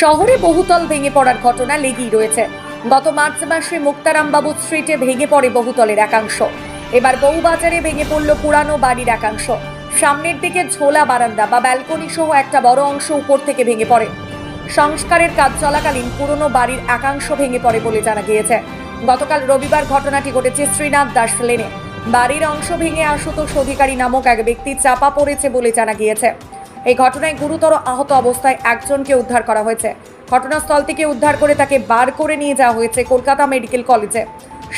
শহরে বহুতল ভেঙে পড়ার ঘটনা লেগেই রয়েছে। গত মার্চ মাসে মুক্তারামবাবু স্ট্রিটে ভেঙে পড়ে বহুতলের একাংশ। এবার বউবাজারে ভেঙে পড়ল পুরানো বাড়ির একাংশ। সামনের দিকে ঝোলা বারান্দা বা ব্যালকনি সহ একটা বড় অংশ উপর থেকে ভেঙে পড়ে। সংস্কারের কাজ চলাকালীন পুরনো বাড়ির একাংশ ভেঙে পড়ে বলে জানা গিয়েছে। গতকাল রবিবার ঘটনাটি ঘটেছে শ্রীনাথ দাস লেনে। বাড়ির অংশ ভেঙে আশুতোষ অধিকারী নামক এক ব্যক্তি চাপা পড়েছে বলে জানা গিয়েছে। এই ঘটনায় গুরুতর আহত অবস্থায় একজনকে উদ্ধার করা হয়েছে। ঘটনাস্থল থেকে উদ্ধার করে তাকে বার করে নিয়ে যাওয়া হয়েছে কলকাতা মেডিকেল কলেজে।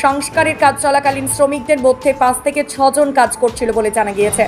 সংস্কারের কাজ চলাকালীন শ্রমিকদের মধ্যে পাঁচ থেকে ছজন কাজ করছিল বলে জানা গিয়েছে।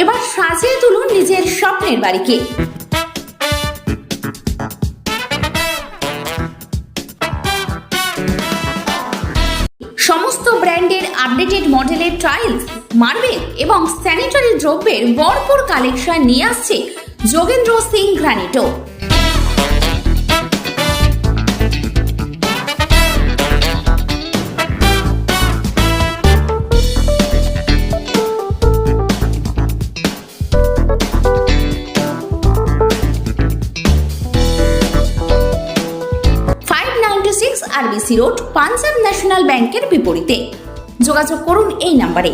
এবার সাজিয়ে তুলুন নিজের স্বপ্নের বাড়িকে। সমস্ত ব্র্যান্ডের আপডেটেড মডেলের টাইলস মার্বেল এবং স্যানিটারি দ্রব্যের ভরপুর কালেকশন নিয়ে আসছে Jogendra Singh Granito RBC road Punjab national ব্যাংকের বিপরীতে। যোগাযোগ করুন এই নাম্বারে।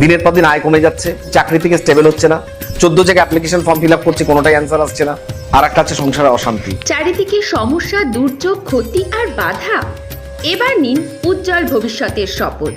দিনের পর দিন আয় কমে যাচ্ছে চাকরি থেকে স্টেবল হচ্ছে না। চোদ্দ জায়গায় অ্যাপ্লিকেশন ফর্ম ফিল আপ করছে কোনোটাই অ্যান্সার আসছে না। আর একটা হচ্ছে সংসারে অশান্তি। চারিদিকে সমস্যা দুর্যোগ ক্ষতি আর বাধা। এবার নিন উজ্জ্বল ভবিষ্যতের শপথ।